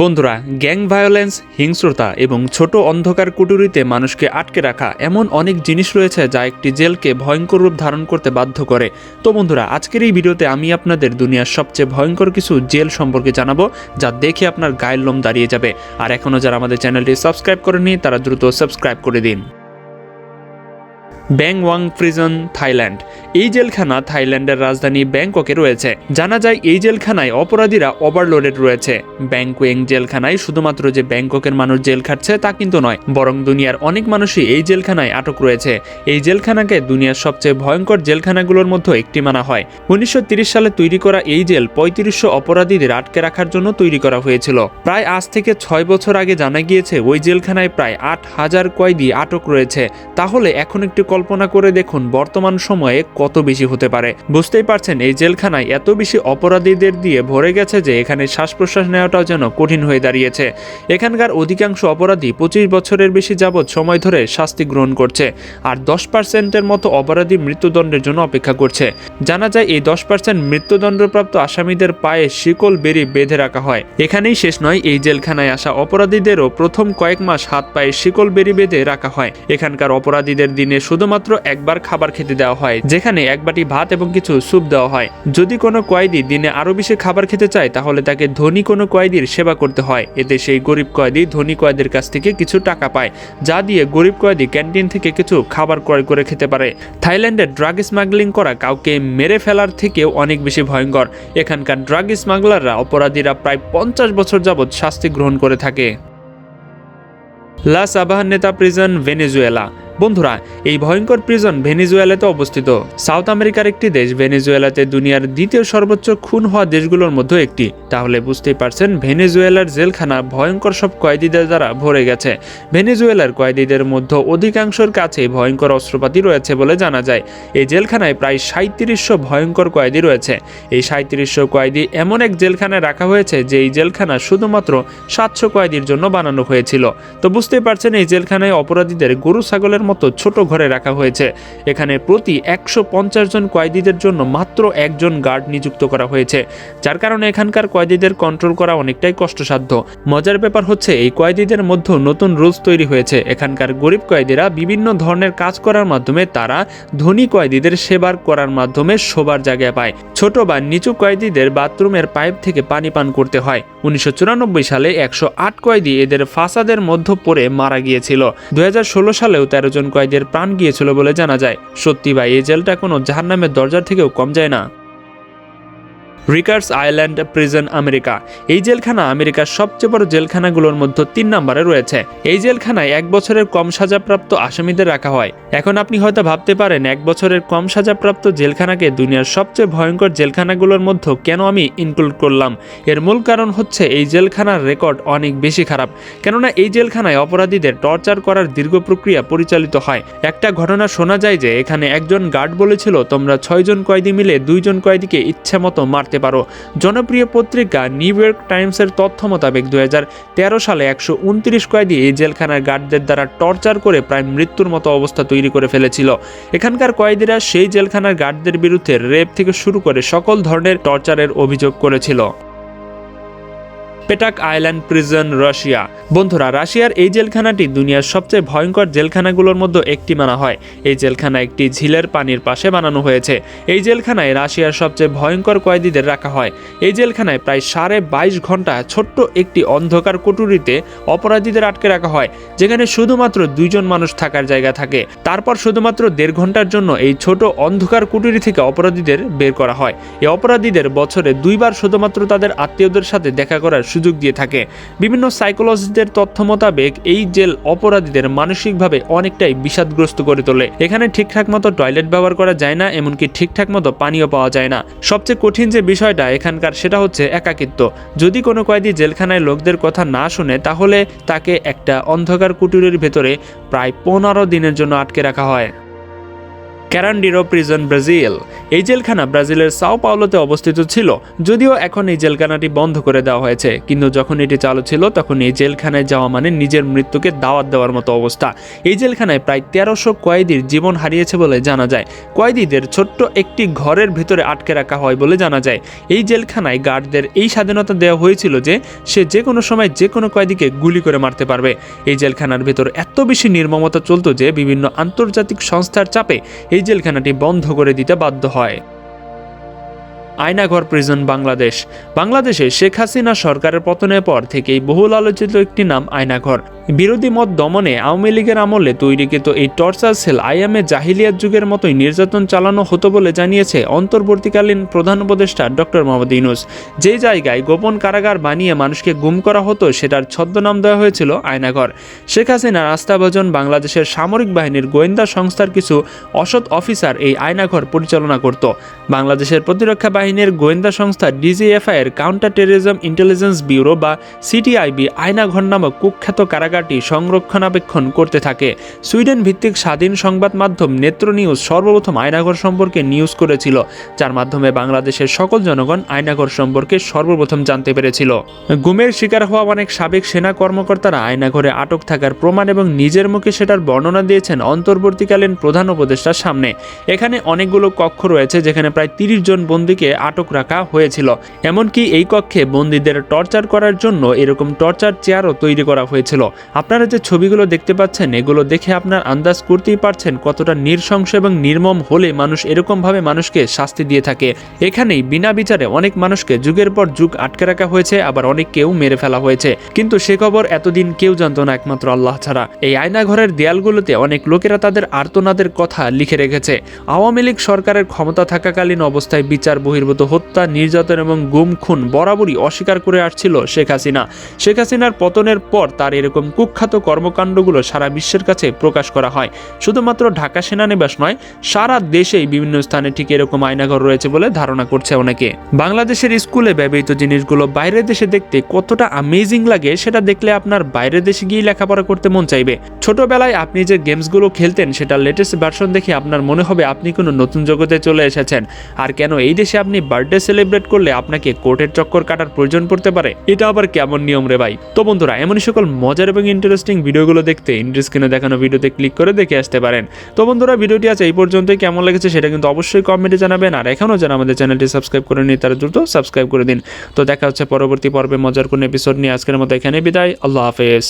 বন্ধুরা, gang violence, হিংস্রতা এবং ছোট অন্ধকার কুটুরিতে মানুষকে আটকে রাখা এমন অনেক জিনিস রয়েছে যা একটি জেলকে ভয়ঙ্কর রূপ ধারণ করতে বাধ্য করে। তো বন্ধুরা, আজকের এই ভিডিওতে আমি আপনাদের দুনিয়ার সবচেয়ে ভয়ঙ্কর কিছু জেল সম্পর্কে জানাব, যা দেখে আপনার গায়ের লোম দাঁড়িয়ে যাবে। আর এখনও যারা আমাদের চ্যানেলটি সাবস্ক্রাইব করেনি তারা দ্রুত সাবস্ক্রাইব করে দিন। ব্যাং ওয়াং প্রিজন, থাইল্যান্ড। এই জেলখানা থাইল্যান্ডের রাজধানী ব্যাংককে রয়েছে। জানা যায়, এই জেলখানায় অপরাধীরা ওভারলোডেড রয়েছে। ব্যাংকুয়েং জেলখানায় শুধুমাত্র যে ব্যাংককের মানুষ জেল খাটছে তা কিন্তু নয়, বরং দুনিয়ার অনেক মানুষই এই জেলখানায় আটক রয়েছে। এই জেলখানাকে দুনিয়ার সবচেয়ে ভয়ঙ্কর জেলখানাগুলোর মধ্যে একটি মানা হয়। উনিশশো সালে তৈরি করা এই জেল পঁয়ত্রিশশো অপরাধীদের আটকে রাখার জন্য তৈরি করা হয়েছিল। প্রায় আজ থেকে ছয় বছর আগে জানা গিয়েছে, ওই জেলখানায় প্রায় আট হাজার কয়েদি আটক রয়েছে। তাহলে এখন একটু কল্পনা করে দেখুন বর্তমান সময়ে কত বেশি হতে পারে। বুঝতেই পারছেন, এই জেলখানায় এত বেশি অপরাধীদের দিয়ে ভরে গেছে যে এখানে শ্বাস প্রশ্বাস নেওয়াটাও যেন কঠিন হয়ে দাঁড়িয়েছে। এখানকার অধিকাংশ অপরাধী পঁচিশ বছরের বেশি যাবৎ সময় ধরে শাস্তি গ্রহণ করছে আর দশ পার্সেন্টের মতো অপরাধী মৃত্যুদণ্ডের জন্য অপেক্ষা করছে। জানা যায়, এই দশ পার্সেন্ট মৃত্যুদণ্ডপ্রাপ্ত আসামিদের পায়ে শিকল বেরি বেঁধে রাখা হয়। এখানেই শেষ নয়, এই জেলখানায় আসা অপরাধীদেরও প্রথম কয়েক মাস হাত পায়ে শিকল বেরি বেঁধে রাখা হয়। এখানকার অপরাধীদের দিনে শুধুমাত্র একবার খাবার খেতে দেওয়া হয়, যেখানে এক বাটি ভাত এবং কিছু স্যুপ দেওয়া হয়। যদি কোনো কয়েদি দিনে আরও বেশি খাবার খেতে চায়, তাহলে তাকে ধনী কোনো কয়েদির সেবা করতে হয়। এতে সেই গরিব কয়েদি ধনী কয়েদির কাছ থেকে কিছু টাকা পায়, যা দিয়ে গরিব কয়েদি ক্যান্টিন থেকে কিছু খাবার ক্রয় করে খেতে পারে। থাইল্যান্ডে ড্রাগ স্মাগলিং করা কাউকে মেরে ফেলার থেকেও অনেক বেশি ভয়ঙ্কর। এখানকার ড্রাগ স্মাগলাররা অপরাধীরা প্রায় পঞ্চাশ বছর যাবৎ শাস্তি গ্রহণ করে থাকে। লা সাবাহান নেতা প্রিজন ভেনেজুয়েলা। বন্ধুরা, এই ভয়ঙ্কর প্রিজন ভেনেজুয়েলাতে অবস্থিত। সাউথ আমেরিকার একটি দেশ ভেনেজুয়েলাতে দুনিয়ার দ্বিতীয় সর্বোচ্চ খুন হওয়া দেশগুলোর মধ্যে একটি। তাহলে বুঝতেই পারছেন, ভেনেজুয়েলার জেলখানা ভয়ঙ্কর সব কয়েদিদের দ্বারা ভরে গেছে। ভেনেজুয়েলার কয়েদিদের মধ্যে অধিকাংশের কাছে ভয়ঙ্কর অস্ত্রপাতি রয়েছে বলে জানা যায়। এই জেলখানায় প্রায় সাঁত্রিশশো ভয়ঙ্কর কয়েদি রয়েছে। এই সাঁত্রিশশো কয়েদি এমন এক জেলখানায় রাখা হয়েছে যে এই জেলখানা শুধুমাত্র সাতশো কয়েদির জন্য বানানো হয়েছিল। তো বুঝতেই পারছেন, এই জেলখানায় অপরাধীদের গরু, ছাগলের মতো ছোট ঘরে রাখা হয়েছে। এখানে প্রতি একশো পঞ্চাশ জন কয়েদিদের জন্য মাত্র একজন গার্ড নিযুক্ত করা হয়েছে। যার কারণে এখানকার কয়েদিদের কন্ট্রোল করা অনেকটাই কষ্টসাধ্য। মজার ব্যাপার হচ্ছে, এই কয়েদিদের মধ্যে নতুন রুলস তৈরি হয়েছে। এখানকার গরিব কয়েদিরা বিভিন্ন ধরনের কাজ করার মাধ্যমে তারা ধনী কয়েদিদের সেবার করার মাধ্যমে শোবার জায়গা পায়। ছোট বা নিচু কয়েদিদের বাথরুমের পাইপ থেকে পানি পান করতে হয়। উনিশশো চুরানব্বই সালে একশো আট কয়েদি এদের ফাসাদের মধ্যে পড়ে মারা গিয়েছিল। দু সালেও তেরো জন কয়েদের প্রাণ গিয়েছিল বলে জানা যায়। সত্যি ভাই, এই জেলটা কোনো জাহান্নামের দরজার থেকেও কম যায় না। রিকার্স আইল্যান্ড প্রিজন আমেরিকা এই জেলখানা আমেরিকার সবচেয়ে বড় জেলখানাগুলোর মধ্যে তিন নম্বরে রয়েছে। এই জেলখানায় এক বছরের কম সাজাপ্রাপ্ত আসামিদের রাখা হয়। এখন আপনি হয়তো ভাবতে পারেন, এক বছরের কম সাজাপ্রাপ্ত জেলখানাকে দুনিয়ার সবচেয়ে ভয়ঙ্কর জেলখানাগুলোর মধ্যে কেন আমি ইনক্লুড করলাম? এর মূল কারণ হচ্ছে এই জেলখানার রেকর্ড অনেক বেশি খারাপ। কেননা এই জেলখানায় অপরাধীদের টর্চার করার দীর্ঘ প্রক্রিয়া পরিচালিত হয়। একটা ঘটনা শোনা যায় যে, এখানে একজন গার্ড বলেছিল, তোমরা ছয়জন কয়েদি মিলে দুইজন কয়েদিকে ইচ্ছা মতো মারতে পারো। জনপ্রিয় পত্রিকা নিউ ইয়র্ক টাইমসের তথ্য মোতাবেক দুই হাজার তেরো সালে একশো উনত্রিশ কয়েদি এই জেলখানার গার্ডদের দ্বারা টর্চার করে প্রায় মৃত্যুর মতো অবস্থা তৈরি করে ফেলেছিল। এখানকার কয়েদিরা সেই জেলখানার গার্ডদের বিরুদ্ধে রেপ থেকে শুরু করে সকল ধরনের টর্চারের অভিযোগ করেছিল। Petak island prison Russia. বন্ধুরা, রাশিয়ার এই জেলখানাটি দুনিয়ার সবচেয়ে ভয়ঙ্কর জেলখানাগুলোর মধ্যে একটি মানা হয়। এই জেলখানা একটি ঝিলের পানির পাশে বানানো হয়েছে। এই জেলখানায় রাশিয়ার সবচেয়ে ভয়ঙ্কর কয়েদিদের রাখা হয়। এই জেলখানায় প্রায় সাড়ে বাইশ ঘণ্টা ছোট্ট একটি অন্ধকার কুটুরিতে অপরাধীদের আটকে রাখা হয়, যেখানে শুধুমাত্র দুইজন মানুষ থাকার জায়গা থাকে। তারপর শুধুমাত্র দেড় ঘণ্টার জন্য এই ছোট অন্ধকার কুটুরি থেকে অপরাধীদের বের করা হয়। এই অপরাধীদের বছরে দুইবার শুধুমাত্র তাদের আত্মীয়দের সাথে দেখা করার সুযোগ দিয়ে থাকে। বিভিন্ন সাইকোলজিস্টদের তথ্য মোতাবেক, এই জেল অপরাধীদের মানসিকভাবে অনেকটাই বিষাদগ্রস্ত করে তোলে। এখানে ঠিকঠাক মতো টয়লেট ব্যবহার করা যায় না, এমনকি ঠিকঠাক মতো পানীয় পাওয়া যায় না। সবচেয়ে কঠিন যে বিষয়টা এখানকার, সেটা হচ্ছে একাকিত্ব। যদি কোনো কয়েদি জেলখানায় লোকদের কথা না শুনে, তাহলে তাকে একটা অন্ধকার কুটিরের ভেতরে প্রায় পনেরো দিনের জন্য আটকে রাখা হয়। Carandiru prison Brazil. এই জেলখানা ব্রাজিলের সাও পাওলোতে অবস্থিত ছিল, যদিও এখন এই জেলখানাটি বন্ধ করে দেওয়া হয়েছে। কিন্তু যখন এটি চালু ছিল, তখন এই জেলখানায় যাওয়া মানে নিজের মৃত্যুকে দাওয়াত দেওয়ার মতো অবস্থা। এই জেলখানায় প্রায় তেরোশো কয়েদির জীবন হারিয়েছে বলে জানা যায়। কয়েদিদের ছোট্ট একটি ঘরের ভিতরে আটকে রাখা হয় বলে জানা যায়। এই জেলখানায় গার্ডদের এই স্বাধীনতা দেওয়া হয়েছিল যে, সে যে কোনো সময় যে কোনো কয়েদিকে গুলি করে মারতে পারবে। এই জেলখানার ভিতর এত বেশি নির্মমতা চলতো যে, বিভিন্ন আন্তর্জাতিক সংস্থার চাপে এই জেলখানাটি বন্ধ করে দিতে বাধ্য হয়। আয়নাঘর প্রিজন বাংলাদেশ। বাংলাদেশে শেখ হাসিনা সরকারের পতনের পর থেকেই বহুল আলোচিত একটি নাম আয়নাঘর। বিরোধী মত দমনে আওয়ামী লীগের আমলে তৈরিকৃত এই টর্চার সেল আইএমএ জাহিলিয়াত যুগের মতোই নির্যাতন চালানো হতো বলে জানিয়েছে অন্তর্বর্তীকালীন প্রধান উপদেষ্টা ডক্টর মোহাম্মদ ইউনুস। যে জায়গায় গোপন কারাগার বানিয়ে মানুষকে গুম করা হতো, সেটার ছদ্মনাম দেওয়া হয়েছিল আয়নাঘর। শেখ হাসিনার আস্থাভাজন বাংলাদেশের সামরিক বাহিনীর গোয়েন্দা সংস্থার কিছু অসৎ অফিসার এই আয়নাঘর পরিচালনা করত। বাংলাদেশের প্রতিরক্ষা বাহিনীর গোয়েন্দা সংস্থা ডিজিএফআই এর কাউন্টার টেরোরিজম ইন্টেলিজেন্স ব্যুরো বা সিটিআইবি আয়নাঘর নামক কুখ্যাত কারাগারটি সংরক্ষণাবেক্ষণ করতে থাকে। সুইডেন ভিত্তিক স্বাধীন সংবাদ মাধ্যম নেত্র নিউজ সর্বপ্রথম আয়নাঘর সম্পর্কে নিউজ করেছিল, যার মাধ্যমে বাংলাদেশের সকল জনগণ আয়নাঘর সম্পর্কে সর্বপ্রথম জানতে পেরেছিল। গুমের শিকার হওয়া অনেক সাবেক সেনা কর্মকর্তারা আয়নাঘরে আটক থাকার প্রমাণ এবং নিজের মুখে সেটার বর্ণনা দিয়েছেন অন্তর্বর্তীকালীন প্রধান উপদেষ্টার সামনে। এখানে অনেকগুলো কক্ষ রয়েছে, যেখানে প্রায় তিরিশ জন বন্দীকে আটক রাখা হয়েছিল। এমনকি এই কক্ষে বন্দীদের টর্চার করার জন্য এরকম টর্চার চেয়ারও তৈরি করা হয়েছিল। আপনারা যে ছবিগুলো দেখতে পাচ্ছেন, এগুলো দেখে আপনার আন্দাজ করতেই পারছেন কতটা নৃশংস এবং নির্মম হলে মানুষ এরকমভাবে মানুষকে শাস্তি দিয়ে থাকে। এখানেই বিনা বিচারে অনেক মানুষকে যুগের পর যুগ আটকে রাখা হয়েছে, আবার অনেককেও মেরে ফেলা হয়েছে। কিন্তু সে খবর এতদিন কেউ জানতো না একমাত্র আল্লাহ ছাড়া। এই আয়নাঘরের দেয়ালগুলোতে অনেক লোকেরা তাদের আর্তনাদের কথা লিখে রেখেছে। আওয়ামী লীগ সরকারের ক্ষমতা থাকাকালীন অবস্থায় বিচার বহির্ভূত হত্যা, নির্যাতন এবং গুম খুন বরাবরই অস্বীকার করে আসছিল শেখ হাসিনা। শেখ হাসিনার পতনের পর তার এরকম কুখ্যাত কর্মকাণ্ডগুলো সারা বিশ্বের কাছে প্রকাশ করা হয়। শুধুমাত্র ঢাকা সেনানিবাস নয়, সারা দেশেই বিভিন্ন স্থানে ঠিক এরকম আয়নাঘর রয়েছে বলে ধারণা করছে অনেকে। বাংলাদেশের স্কুলে ব্যবহৃত জিনিসগুলো বাইরের দেশে দেখতে কতটা আমেজিং লাগে সেটা দেখলে আপনার বাইরের দেশে গিয়ে লেখাপড়া করতে মন চাইবে। ছোটবেলায় আপনি যে গেমসগুলো খেলতেন সেটা লেটেস্ট ভার্সন দেখে আপনার মনে হবে আপনি কোনো নতুন জগতে চলে এসেছেন। আর কেন এই দেশে আপনি বার্থডে সেলিব্রেট করলে আপনাকে কোর্টের চক্কর কাটার প্রয়োজন পড়তে পারে। এটা আবার কেমন নিয়ম রে ভাই? তো বন্ধুরা, এমনই সকল মজার এবং ইন্টারেস্টিং ভিডিওগুলো দেখতে ইন্টারেস্টিনে দেখানো ভিডিওতে ক্লিক করে দেখে আসতে পারেন। তো বন্ধুরা, ভিডিওটি আছে এই পর্যন্তই। কেমন লেগেছে সেটা কিন্তু অবশ্যই কমেন্টে জানাবেন। আর এখনও যারা আমাদের চ্যানেলটি সাবস্ক্রাইব করে নিই তারা দ্রুত সাবস্ক্রাইব করে দিন। তো দেখা হচ্ছে পরবর্তী পর্বে মজার কোন এপিসোড নিয়ে। আজকের মতো এখানে বিদায়। আল্লাহ হাফেজ।